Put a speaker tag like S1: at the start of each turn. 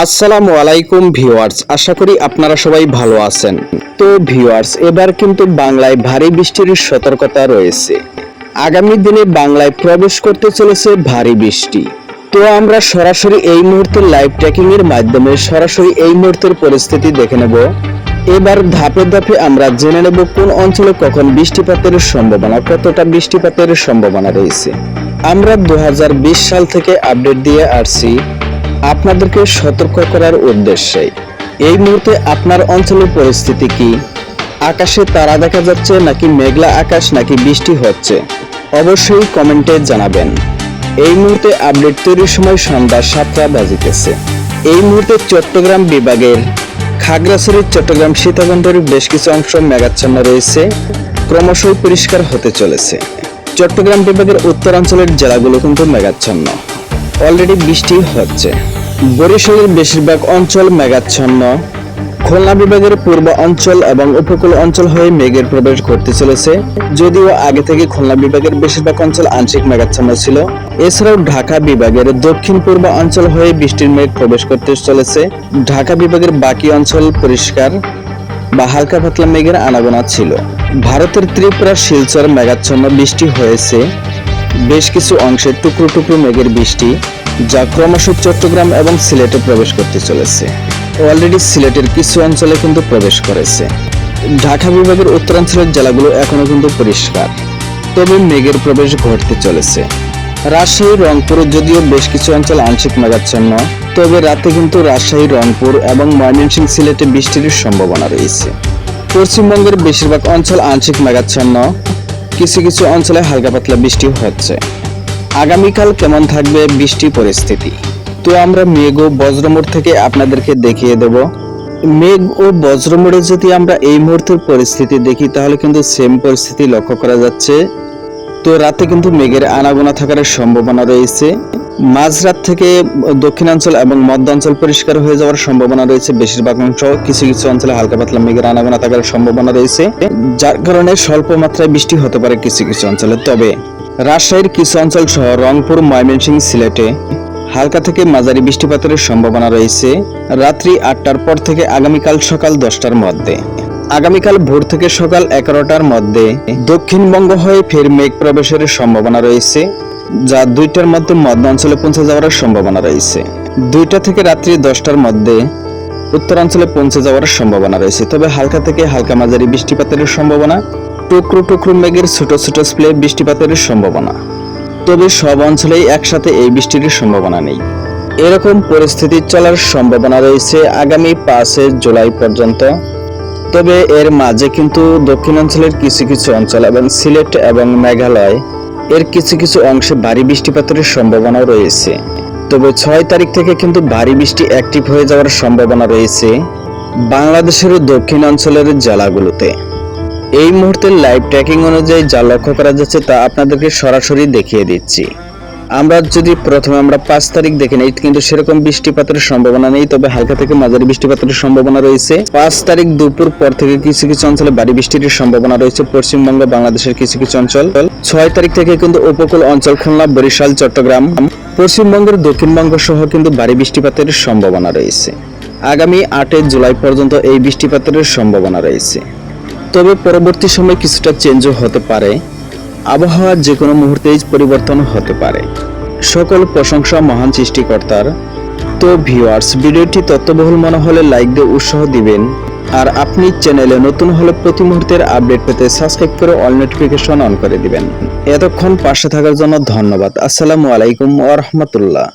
S1: আসসালামু আলাইকুম ভিউয়ার্স, আশা করি আপনারা সবাই ভালো আছেন। তো ভিউয়ার্স, এবার কিন্তু বাংলায় ভারী বৃষ্টির সতর্কতা রয়েছে। আগামী দিনে বাংলায় প্রবেশ করতে চলেছে ভারী বৃষ্টি। তো আমরা সরাসরি এই মুহূর্তের লাইভ ট্র্যাকিং এর মাধ্যমে সরাসরি এই মুহূর্তের পরিস্থিতি দেখে নেব। এবার ধাপে ধাপে আমরা জেনে নেব কোন অঞ্চলে কখন বৃষ্টিপাতের সম্ভাবনা, কতটা বৃষ্টিপাতের সম্ভাবনা রয়েছে। আমরা দু হাজার বিশ সাল থেকে আপডেট দিয়ে আসছি। আপনাদেরকে সতর্ক করার উদ্দেশ্যে। এই মুহূর্তে আপনার অঞ্চলের পরিস্থিতি কি? আকাশে তারা দেখা যাচ্ছে নাকি মেঘলা আকাশ নাকি বৃষ্টি হচ্ছে? অবশ্যই কমেন্টে জানাবেন। এই মুহূর্তে আপডেট তৈরির সময় সন্ধ্যা সাতটা বাজিতেছে। এই মুহূর্তে চট্টগ্রাম বিভাগের খাগড়াছড়ির চট্টগ্রাম সীতাকুণ্ডের বেশ কিছু অংশ মেঘাচ্ছন্ন রয়েছে। ক্রমশই পরিষ্কার হতে চলেছে। চট্টগ্রাম বিভাগের উত্তরাঞ্চলের জেলাগুলো কিন্তু মেঘাচ্ছন্ন। অলরেডি বৃষ্টি হচ্ছে। বরিশালের বেশিরভাগ অঞ্চল মেঘাচ্ছন্ন। খুলনা বিভাগের পূর্ব অঞ্চল এবং উপকূল অঞ্চল হয়ে মেঘের প্রবেশ ঘটতে চলেছে, যদিও আগে থেকে খুলনা বিভাগের বেশিরভাগ অঞ্চল আংশিক মেঘাচ্ছন্ন ছিল। এছাড়াও ঢাকা বিভাগের দক্ষিণ পূর্ব অঞ্চল হয়ে বৃষ্টির মেঘ প্রবেশ করতে চলেছে। ঢাকা বিভাগের বাকি অঞ্চল পরিষ্কার বা হালকা পাতলা মেঘের আনাগোনা ছিল। ভারতের ত্রিপুরা, শিলচর মেঘাচ্ছন্ন বৃষ্টি হয়েছে। বেশ কিছু অংশে টুকরো টুকরো মেঘের বৃষ্টি। যা ক্রমশ চট্টগ্রাম এবং সিলেটে প্রবেশ করতে চলেছে। অলরেডি সিলেটের কিছু অঞ্চলে কিন্তু প্রবেশ করেছে। ঢাকা বিভাগের উত্তরাঞ্চলের জেলাগুলো এখনও কিন্তু পরিষ্কার। তবে মেঘের প্রবেশ ঘটতে চলেছে। রাজশাহী, রংপুর যদিও বেশ কিছু অঞ্চল আংশিক মেঘাচ্ছন্ন, তবে রাতে কিন্তু রাজশাহী, রংপুর এবং ময়মনসিংহ সিলেটে বৃষ্টির সম্ভাবনা রয়েছে। পশ্চিমবঙ্গের বেশিরভাগ অঞ্চল আংশিক মেঘাচ্ছন্ন। কিছু কিছু অঞ্চলে হালকা পাতলা বৃষ্টি হচ্ছে। আগামীকাল কেমন থাকবে বৃষ্টি পরিস্থিতি? তো আমরা মেঘ ও বজ্রমোড় থেকে আপনাদেরকে দেখিয়ে দেব। মেঘ ও বজ্রমোড়ে যদি আমরা এই মুহূর্তের পরিস্থিতি দেখি, তাহলে কিন্তু সেম পরিস্থিতি লক্ষ্য করা যাচ্ছে। তো রাতে কিন্তু মেঘের আনাগোনা থাকার সম্ভাবনা রয়েছে। মাঝরাত থেকে দক্ষিণাঞ্চল এবং মধ্যাঞ্চল পরিষ্কার হয়ে যাওয়ার সম্ভাবনা রয়েছে। বেশিরভাগ অংশ, কিছু কিছু অঞ্চলে হালকা পাতলা মেঘের আনাগোনা থাকার সম্ভাবনা রয়েছে। যার কারণে স্বল্প মাত্রায় বৃষ্টি হতে পারে কিছু কিছু অঞ্চলে। তবে রাজশাহীর কিছু অঞ্চল সহ রংপুর, ময়মনসিংহ সিলেটে হালকা থেকে মাঝারি বৃষ্টিপাতের সম্ভাবনা রয়েছে রাত্রি আটটার পর থেকে আগামীকাল সকাল দশটার মধ্যে। আগামীকাল ভোর থেকে সকাল এগারোটার মধ্যে দক্ষিণবঙ্গ হয়ে ফের মেঘ প্রবেশের সম্ভাবনা রয়েছে, যা দুইটার মধ্যে মধ্য অঞ্চলে পৌঁছে যাওয়ার সম্ভাবনা রয়েছে। দুইটা থেকে রাত্রি দশটার মধ্যে উত্তরাঞ্চলে পৌঁছে যাওয়ার সম্ভাবনা রয়েছে, তবে হালকা থেকে হালকা মাঝারি বৃষ্টিপাতের সম্ভাবনা টুকরো টুকরো মেঘের ছোট ছোট স্প্লে বৃষ্টিপাতের সম্ভাবনা। তবে সব অঞ্চলেই একসাথে এই বৃষ্টির সম্ভাবনা নেই। এরকম পরিস্থিতি চলার সম্ভাবনা রয়েছে আগামী পাঁচে জুলাই পর্যন্ত। তবে এর মাঝে কিন্তু দক্ষিণাঞ্চলের কিছু কিছু অঞ্চল এবং সিলেট এবং মেঘালয় এর কিছু কিছু অংশে ভারী বৃষ্টিপাতের সম্ভাবনা রয়েছে। তবে ছয় তারিখ থেকে কিন্তু ভারী বৃষ্টি অ্যাক্টিভ হয়ে যাওয়ার সম্ভাবনা রয়েছে বাংলাদেশের দক্ষিণাঞ্চলের জেলাগুলোতে। এই মুহূর্তের লাইভ ট্র্যাকিং অনুযায়ী যা লক্ষ্য করা যাচ্ছে তা আপনাদেরকে সরাসরি দেখিয়ে দিচ্ছি। আমরা যদি প্রথমে আমরা পাঁচ তারিখ দেখে নিই, কিন্তু সেরকম বৃষ্টিপাতের সম্ভাবনা নেই, তবে হালকা থেকে মাঝারি বৃষ্টিপাতের সম্ভাবনা রয়েছে। পাঁচ তারিখ দুপুর পর থেকে কিছু কিছু অঞ্চলে ভারী বৃষ্টির সম্ভাবনা রয়েছে। পশ্চিমবঙ্গ, বাংলাদেশের কিছু কিছু অঞ্চল। ছয় তারিখ থেকে কিন্তু উপকূল অঞ্চল খুলনা, বরিশাল, চট্টগ্রাম, পশ্চিমবঙ্গের দক্ষিণবঙ্গ সহ কিন্তু ভারী বৃষ্টিপাতের সম্ভাবনা রয়েছে। আগামী আটই জুলাই পর্যন্ত এই বৃষ্টিপাতের সম্ভাবনা রয়েছে। তবে পরবর্তী সময় কিছুটা চেঞ্জও হতে পারে। আবহাওয়ার যে কোনো মুহূর্তেই পরিবর্তন হতে পারে। সকল প্রশংসা মহান সৃষ্টিকর্তার। তো ভিউয়ার্স ভিডিওটি তত্ত্ববহুল মনে হলে লাইক দিয়ে উৎসাহ দিবেন। আর আপনি চ্যানেলে নতুন হলে প্রতি মুহূর্তের আপডেট পেতে সাবস্ক্রাইব করে অল নোটিফিকেশন অন করে দিবেন। এতক্ষণ পাশে থাকার জন্য ধন্যবাদ। আসসালামু আলাইকুম ওয়া রাহমাতুল্লাহ।